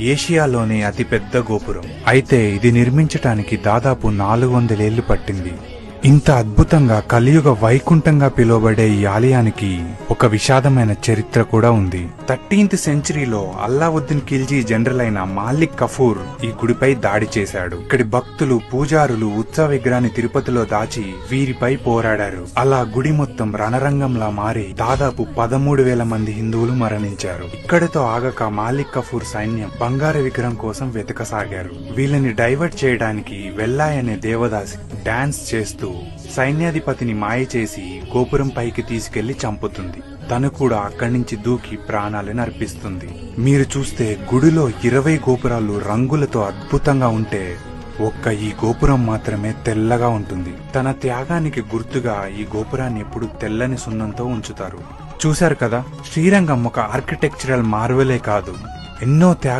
ఏషియాలోనే అతిపెద్ద గోపురం. అయితే ఇది నిర్మించటానికి దాదాపు నాలుగు వందలేళ్ళు పట్టింది. ఇంత అద్భుతంగా కలియుగ వైకుంఠంగా పిలువబడే ఈ ఆలయానికి ఒక విషాదమైన చరిత్ర కూడా ఉంది. థర్టీన్త్ సెంచరీలో అల్లావుద్దీన్ ఖిల్జీ జనరల్ అయిన మాలిక్ కఫూర్ ఈ గుడిపై దాడి చేశాడు. ఇక్కడి భక్తులు పూజారులు ఉత్సవ విగ్రహాన్ని తిరుపతిలో దాచి వీరిపై పోరాడారు. అలా గుడి మొత్తం రణరంగంలా మారి దాదాపు పదమూడు వేల మంది హిందువులు మరణించారు. ఇక్కడితో ఆగక మాలిక్ కఫూర్ సైన్యం బంగారు విగ్రహం కోసం వెతకసాగారు. వీళ్ళని డైవర్ట్ చేయడానికి వెల్లాయ్ అనే దేవదాసి డాన్స్ చేస్తూ సైన్యాధిపతిని మాయ చేసి గోపురం పైకి తీసుకెళ్ళి చంపుతుంది. తను కూడా అక్కడి నుంచి దూకి ప్రాణాలను అర్పిస్తుంది. మీరు చూస్తే గుడిలో ఇరవై గోపురాలు రంగులతో అద్భుతంగా ఉంటే ఒక్క ఈ గోపురం మాత్రమే తెల్లగా ఉంటుంది. తన త్యాగానికి గుర్తుగా ఈ గోపురాన్ని ఎప్పుడు తెల్లని సున్నంతో ఉంచుతారు. చూశారు కదా? శ్రీరంగం ఒక ఆర్కిటెక్చరల్ మార్వెలే కాదు. ఎన్నో త్యాగ